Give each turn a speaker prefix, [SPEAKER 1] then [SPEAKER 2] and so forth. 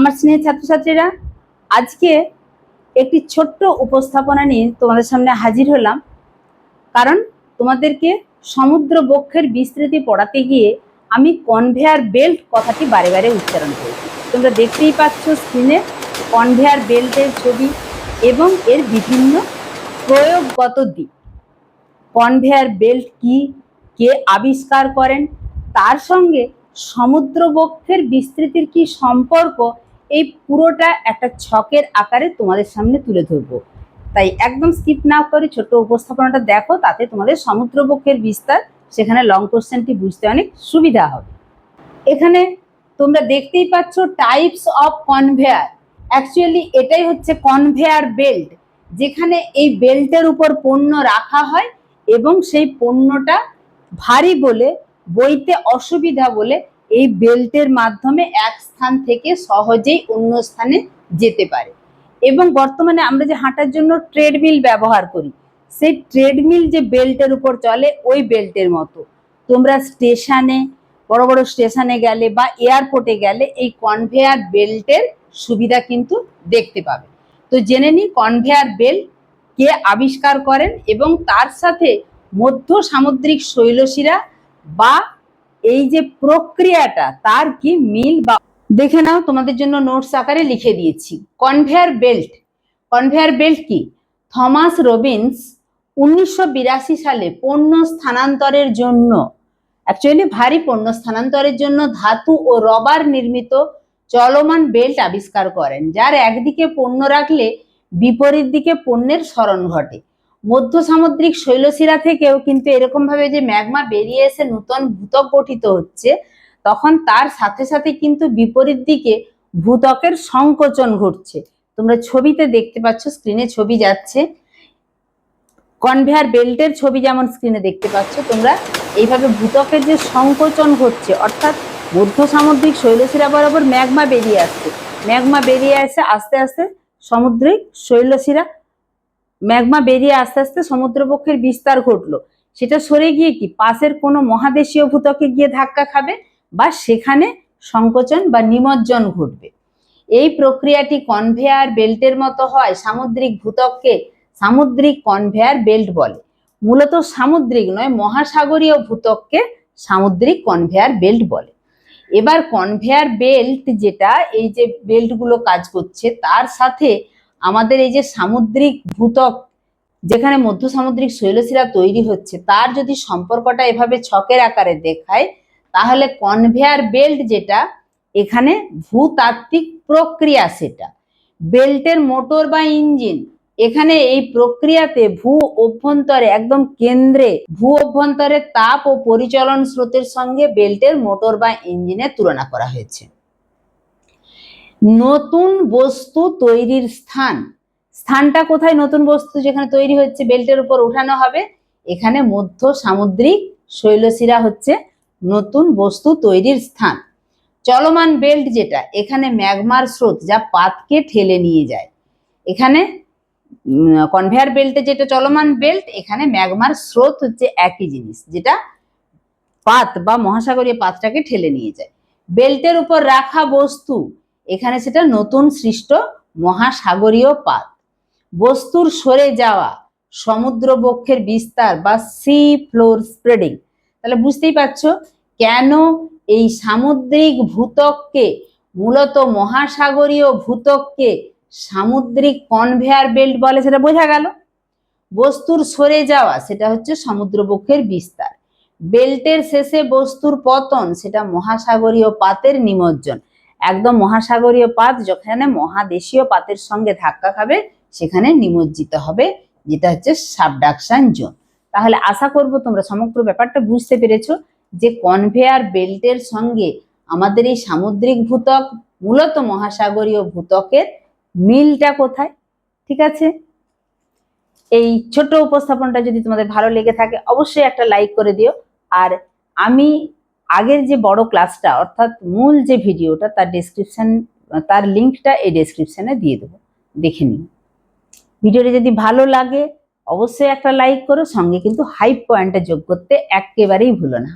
[SPEAKER 1] আমার স্নেহের ছাত্রছাত্রীরা, আজকে একটি ছোট্ট উপস্থাপনা নিয়ে তোমাদের সামনে হাজির হলাম। কারণ তোমাদেরকে সমুদ্র বক্ষের বিস্তৃতি পড়াতে গিয়ে আমি কনভেয়ার বেল্ট কথাটি বারে বারে উচ্চারণ করেছি। তোমরা দেখতেই পাচ্ছ স্ক্রিনে কনভেয়ার বেল্টের ছবি এবং এর বিভিন্ন প্রয়োগগত দিক। কনভেয়ার বেল্ট কি, কে আবিষ্কার করেন, তার সঙ্গে সমুদ্র বক্ষের বিস্তৃতির কি সম্পর্ক এই পুরোটা একটা ছকের আকারে তোমাদের সামনে তুলে ধরবো। তাই একদম স্কিপ না করে ছোট উপস্থাপনাটা দেখো, তাতে তোমাদের সমুদ্রপক্ষের বিস্তার, সেখানে লং কোশ্চেনটি বুঝতে অনেক সুবিধা হবে। এখানে তোমরা দেখতেই পাচ্ছ টাইপস অফ কনভেয়ার অ্যাকচুয়ালি এটাই হচ্ছে কনভেয়ার বেল্ট যেখানে এই বেল্টের উপর পণ্য রাখা হয় এবং সেই পণ্যটা ভারী বলে, বইতে অসুবিধা বলে এই বেল্টের মাধ্যমে এক স্থান থেকে সহজেই অন্য স্থানে যেতে পারে। এবং বর্তমানে আমরা যে হাঁটার জন্য ট্রেডমিল ব্যবহার করি, সেই ট্রেডমিল যে বেল্টের উপর চলে, ওই বেল্টের মতো। তোমরা স্টেশনে, বড় বড় স্টেশনে গেলে বা এয়ারপোর্টে গেলে এই কনভেয়ার বেল্টের সুবিধা কিন্তু দেখতে পাবে। তো জেনে নিই কনভেয়ার বেল্ট কে আবিষ্কার করেন এবং তার সাথে মধ্য সামুদ্রিক শৈলশিরা বা এই যে প্রক্রিয়াটা, তার কি মিল বা দেখে নাও, তোমাদের জন্য নোটস আকারে লিখে দিয়েছি। কনভেয়ার বেল্ট কনভেয়ার বেল্ট কি? থমাস রবিন্স উনিশশো সালে পণ্য স্থানান্তরের জন্য অ্যাকচুয়ালি ভারী পণ্য স্থানান্তরের জন্য ধাতু ও রবার নির্মিত চলমান বেল্ট আবিষ্কার করেন, যার একদিকে পণ্য রাখলে বিপরীত দিকে পণ্যের স্মরণ ঘটে। মধ্য সামুদ্রিক শৈলশিরা থেকেও কিন্তু এরকম ভাবে যে ম্যাগমা বেরিয়ে এসে নূতন ভূতক গঠিত হচ্ছে, তখন তার সাথে সাথে কিন্তু বিপরীত দিকে ভূতকের সংকোচন ঘটছে। তোমরা ছবিতে দেখতে পাচ্ছ স্ক্রিনে ছবি যাচ্ছে। কনভেয়ার বেল্টের ছবি যেমন স্ক্রিনে দেখতে পাচ্ছ, তোমরা এইভাবে ভূতকের যে সংকোচন ঘটছে, অর্থাৎ মধ্য সামুদ্রিক শৈলশিরা বরাবর ম্যাগমা বেরিয়ে আসছে। ম্যাগমা বেরিয়ে আসে আস্তে আস্তে সামুদ্রিক শৈলশিরা ম্যাগমা বেরিয়ে আস্তে আস্তে সমুদ্রপক্ষের বিস্তার ঘটলো। সেটা সরে গিয়ে কি? পাশের কোনো মহাদেশীয় ভূতকে গিয়ে ধাক্কা খাবে? বা সেখানে সংকোচন বা নিমজ্জন ঘটবে। এই প্রক্রিয়াটি কনভেয়ার বেল্টের মতো হয়, সামুদ্রিক ভূতককে সামুদ্রিক কনভেয়ার বেল্ট বলে। মূলত সামুদ্রিক নয়, মহাসাগরীয় ভূতককে সামুদ্রিক কনভেয়ার বেল্ট বলে। এবার কনভেয়ার বেল্ট যেটা, এই যে বেল্টগুলো কাজ করছে, তার সাথে আমাদের এই যে সামুদ্রিক ভূতক যেখানে মধ্য সামুদ্রিক শৈলশিরা তৈরি হচ্ছে, তার যদি সম্পর্কটা এভাবে ছকের আকারে দেখায়, তাহলে কনভেয়ার বেল্ট যেটা, এখানে ভূতাত্ত্বিক প্রক্রিয়া সেটা। বেল্টের মোটর বা ইঞ্জিন এখানে এই প্রক্রিয়াতে ভূ অভ্যন্তরে, একদম কেন্দ্রে, ভূ অভ্যন্তরে তাপ ও পরিচালন স্রোতের সঙ্গে বেল্টের মোটর বা ইঞ্জিনের তুলনা করা হয়েছে। নতুন বস্তু তৈরির স্থান। স্থানটা কোথায়? নতুন বস্তু যেখানে তৈরি হচ্ছে, বেল্টের উপর উঠানো হবে। এখানে মধ্য সামুদ্রিক শৈলশিরা হচ্ছে নতুন বস্তু তৈরির স্থান। চলমান বেল্ট যেটা, এখানে ম্যাগমার স্রোত যা পাতকে ঠেলে নিয়ে যায়। এখানে কনভেয়ার বেল্টে যেটা চলমান বেল্ট, এখানে ম্যাগমার স্রোত হচ্ছে একই জিনিস, যেটা পাত বা মহাসাগরীয় পাতটাকে ঠেলে নিয়ে যায়। বেল্টের উপর রাখা বস্তু এখানে সেটা নতুন সৃষ্ট মহাসাগরীয় পাত। বস্তুর সরে যাওয়া সমুদ্র বক্ষের বিস্তার বা সি ফ্লোর স্প্রেডিং তাহলে বুঝতেই পারছ কেন এই সামুদ্রিক ভূতককে মূলত মহাসাগরীয় ভূতককে সামুদ্রিক কনভেয়ার বেল্ট বলে সেটা বোঝা গেল। বস্তুর সরে যাওয়া সেটা হচ্ছে সমুদ্রবক্ষের বিস্তার। বেল্টের শেষে বস্তুর পতন সেটা মহাসাগরীয় পাতের নিমজ্জন। একদম মহাসাগরীয় পাত, যেখানে মহাদেশীয় পাতের সঙ্গে ধাক্কা খাবে, সেখানে নিমজ্জিত হবে, যেটা হচ্ছে সাবডাকশন জোন। তাহলে আশা করব তোমরা সমগ্র ব্যাপারটা বুঝতে পেরেছ যে কনভেয়ার বেল্টের সঙ্গে আমাদের এই সামুদ্রিক ভূতক মূলত মহাসাগরীয় ভূতকের মিলটা কোথায়? ঠিক আছে? এই ছোট উপস্থাপনটা যদি তোমাদের ভালো লেগে থাকে, অবশ্যই একটা লাইক করে দিও। আর আমি আগের যে বড় ক্লাসটা অর্থাৎ মূল যে ভিডিওটা, তার ডেসক্রিপশন তার লিঙ্কটা এই ডেসক্রিপশনে দিয়ে দেবো। দেখে নিন। ভিডিওটা যদি ভালো লাগে, অবশ্যই একটা লাইক করো। সঙ্গে কিন্তু হাইপ পয়েন্টটা যোগ করতে একেবারেই ভুলো না।